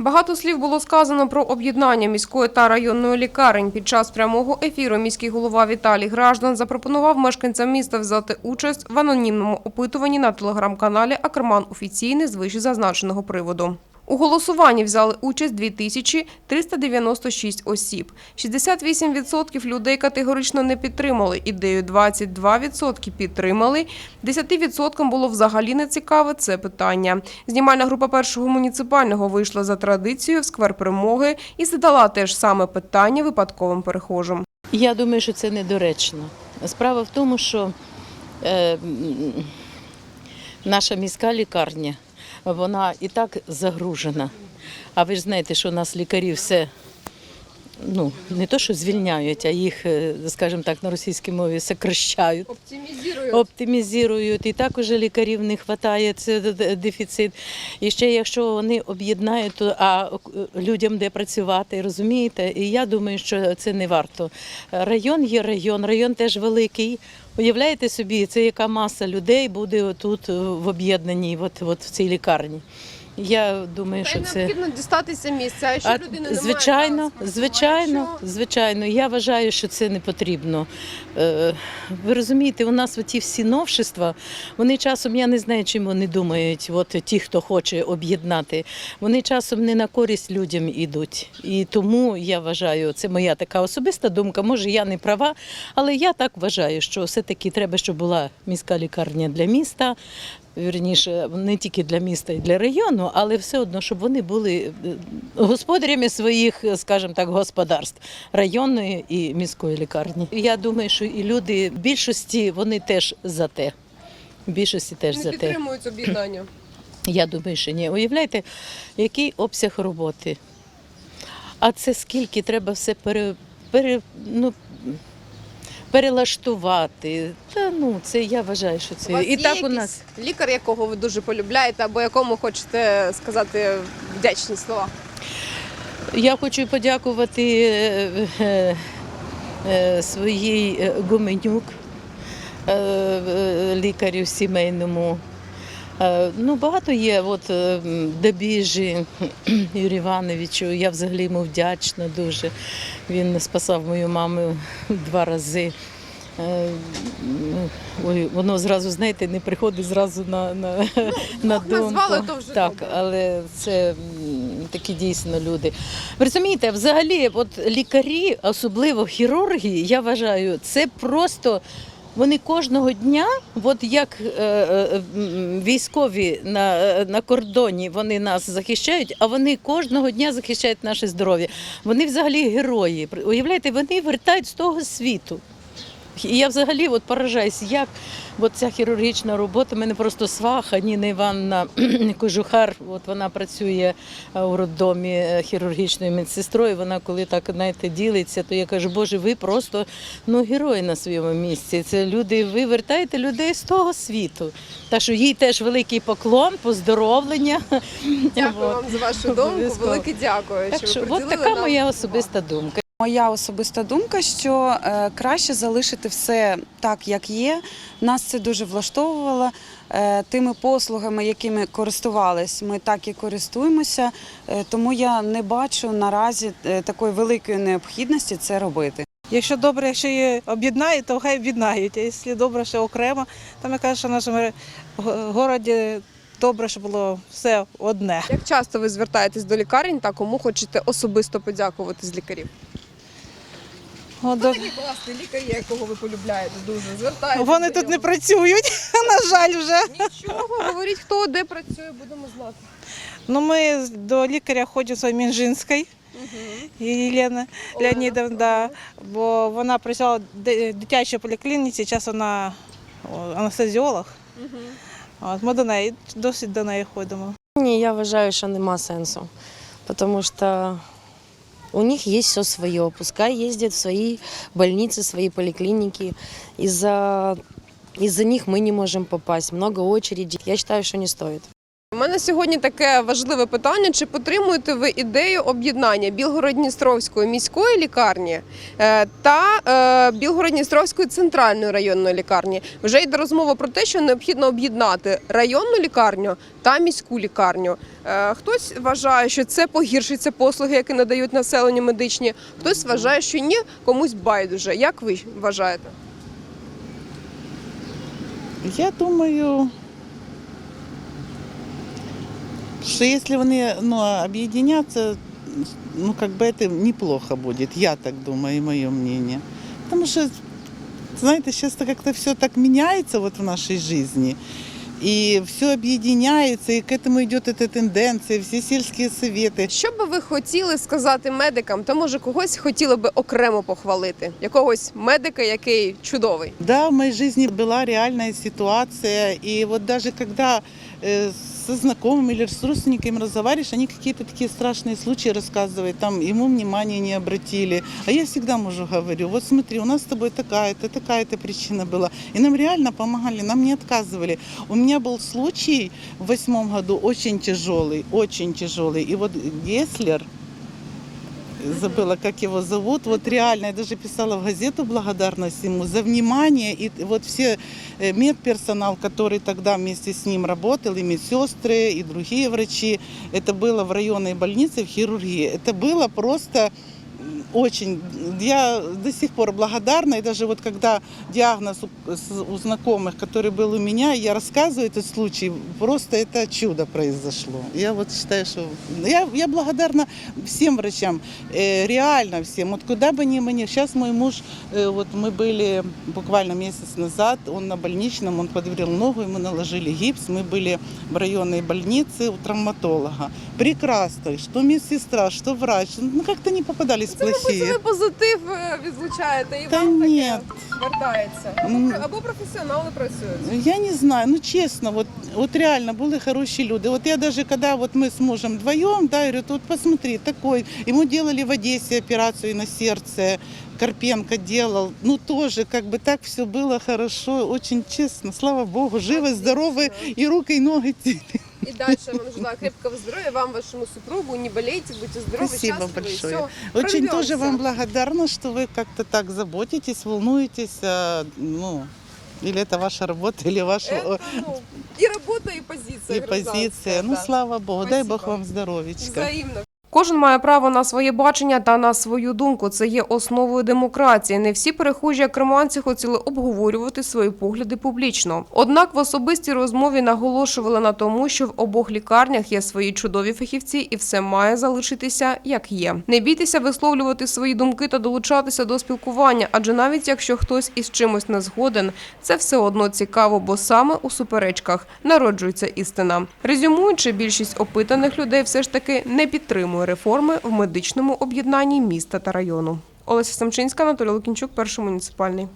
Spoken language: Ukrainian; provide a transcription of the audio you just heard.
Багато слів було сказано про об'єднання міської та районної лікарень. Під час прямого ефіру міський голова Віталій Граждан запропонував мешканцям міста взяти участь в анонімному опитуванні на телеграм-каналі Акерман офіційний з вищезазначеного приводу. У голосуванні взяли участь 2396 осіб. 68% людей категорично не підтримали ідею, 22% підтримали. 10% було взагалі не цікаве це питання. Знімальна група першого муніципального вийшла за традицією в сквер перемоги і задала те ж саме питання випадковим перехожим. Я думаю, що це недоречно. Справа в тому, що е, наша міська лікарня, вона і так загружена. А ви ж знаєте, що у нас лікарі все ну, не то, що звільняють, а їх, е, скажімо так, на російській мові сокращають. Оптимізують. І так уже лікарів не вистачає, це дефіцит. І ще якщо вони об'єднають, то а людям де працювати, розумієте? І я думаю, що це не варто. Район є район, район теж великий. Уявляєте собі, це яка маса людей буде тут е, в об'єднаній, от, от в цій лікарні. Я думаю, що це. необхідно дістатися місця, а А, звичайно, звичайно, звичайно. Я вважаю, що це не потрібно. Е, Ви розумієте, у нас ті всі новшества, вони часом, я не знаю, чим вони думають, от ті, хто хоче об'єднати, вони часом не на користь людям ідуть. І тому я вважаю, це моя така особиста думка. Може, я не права, але я так вважаю, що все-таки треба, щоб була міська лікарня для міста. Вірніше, не тільки для міста і для району, але все одно, щоб вони були е, господарями своїх, скажімо так, господарств районної і міської лікарні. Я думаю, що і люди в більшості вони теж за те. В більшості теж за те. підтримують об'єднання. Я думаю, що ні. Уявляєте, який обсяг роботи. А це скільки треба все пере, пере, ну, перелаштувати. Та ну це я вважаю, що це і так у нас. лікар, якого ви дуже полюбляєте, або якому хочете сказати вдячні слова. Я хочу подякувати е, е, е, своїй Гуменюк, е, е, лікарю сімейному. Е, Ну, багато є, от е, Дебіжі Юрію Івановичу, я взагалі йому вдячна дуже. Він спасав мою маму два рази. Е, Ой, воно зразу, знаєте, не приходить зразу на, на, на думку. назвали, то вже так, добре. але це такі дійсно люди. Ви розумієте, взагалі, от лікарі, особливо хірурги, я вважаю, це просто. Вони кожного дня, от як е, е, військові на, е, на кордоні, вони нас захищають, а вони кожного дня захищають наше здоров'я. Вони взагалі герої. Уявляєте, вони вертають з того світу. І я взагалі от поражаюсь, як от ця хірургічна робота. Мене просто сваха Ніна Івановна Кожухар, от вона працює е, у роддомі е, хірургічною медсестрою. Вона коли так знаєте, ділиться, то я кажу, Боже, ви просто ну, герої на своєму місці. Це люди, ви вертаєте людей з того світу. Так що їй теж великий поклон, поздоровлення. Дякую вам за вашу думку. Велике дякую. Так що що ви от така моя особиста думка. Моя особиста думка, що е, краще залишити все так, як є. Нас це дуже влаштовувало. Е, тими послугами, якими користувались, ми так і користуємося. Е, тому я не бачу наразі такої великої необхідності це робити. Якщо добре, якщо її об'єднають, то хай об'єднають. А якщо добре, що окремо, то ми кажемо, що в нашому городі добре, що було все одне. Як часто ви звертаєтесь до лікарень та кому хочете особисто подякувати з лікарів? О, до- Такий класний лікар, є, якого ви полюбляєте дуже. Звертаєтесь. Вони тут не працюють, на жаль, вже. Нічого, говоріть, хто де працює, будемо знати. Ну, ми до лікаря ходимо з Мінжинської. Єлена Олена. Леонідовна, да, бо вона працювала в дитячій поліклініці, зараз вона анестезіолог. От, ми до неї, досить до неї ходимо. Ні, я вважаю, що нема сенсу. Тому що у них есть все свое. Пускай ездят в свои больницы, свои поликлиники. Из-за из-за них мы не можем попасть. Много очередей. Я считаю, что не стоїть. У мене сьогодні таке важливе питання: чи підтримуєте ви ідею об'єднання Білгород-Дністровської міської лікарні е, та е, Білгород-Дністровської центральної районної лікарні? Вже йде розмова про те, що необхідно об'єднати районну лікарню та міську лікарню. Е, Хтось вважає, що це погіршиться послуги, які надають населенню медичні. Хтось вважає, що ні, комусь байдуже. Як ви вважаєте? Я думаю, что если они ну, объединятся, ну, как бы это неплохо будет. Я так думаю, и мое мнение. Потому что, знаете, сейчас как-то все так меняется вот в нашей жизни. И все объединяется, и к этому идет эта тенденция, все сельские советы. Що би ви хотіли сказати медикам, то може когось хотіли би окремо похвалити? Якогось медика, який чудовий. Да, в моей жизни была реальная ситуация, и вот даже когда э, со знакомыми или с родственниками разговариваешь, они какие-то такие страшные случаи рассказывают, там ему внимания не обратили. А я всегда мужу говорю, вот смотри, у нас с тобой такая-то, такая-то причина была. И нам реально помогали, нам не отказывали. У меня был случай в восьмом году очень тяжелый, очень тяжелый. И вот Геслер, забыла, как его зовут. Вот реально, я даже писала в газету благодарность ему за внимание. И вот все э, медперсонал, который тогда вместе с ним работал, и медсестры, и другие врачи, это было в районной больнице, в хирургии. Это было просто м, очень, я до сих пор благодарна, и даже вот когда диагноз у, с- у знакомых, который был у меня, я рассказываю этот случай, просто это чудо произошло. Я вот считаю, что я, я благодарна всем врачам, э, реально всем. Вот куда бы ни мы ни... Сейчас мой муж, э, вот мы были буквально месяц назад, он на больничном, он подверил ногу, ему наложили гипс, мы были в районной больнице у травматолога. Прекрасно, что медсестра, что врач, ну как-то не попадались Це плохие. ви позитив е, відлучаєте і Та вам ні. таке вертається. Або, М. про- або професіонали працюють. Я не знаю, ну честно, вот, вот реально были хорошие люди. Вот я даже когда вот мы с мужем вдвоем, да, я говорю, вот посмотри, такой, ему делали в Одессе операцию на сердце, Карпенко делал, ну тоже как бы так все было хорошо, очень честно, слава Богу, живы, здоровы и руки, и ноги цели. І далі вам желаю крепкого здоров'я, вам, вашому супругу, не болейте, будьте здорові, Спасибо щасливі. большое. Все, Очень прорвемся. тоже вам благодарна, что вы как-то так заботитесь, волнуетесь, а, ну, или это ваша работа, или ваша Это, ну, и работа, и позиция. и позиция. Ну, да. слава Богу, дай Бог Спасибо. вам здоровечка. Взаємно. Кожен має право на своє бачення та на свою думку. Це є основою демократії. Не всі перехожі керманці хотіли обговорювати свої погляди публічно. Однак в особистій розмові наголошували на тому, що в обох лікарнях є свої чудові фахівці, і все має залишитися як є. Не бійтеся висловлювати свої думки та долучатися до спілкування, адже навіть якщо хтось із чимось не згоден, це все одно цікаво, бо саме у суперечках народжується істина. Резюмуючи, більшість опитаних людей все ж таки не підтримує реформи в медичному об'єднанні міста та району. Олеся Самчинська, Анатолій Лукінчук, перший муніципальний.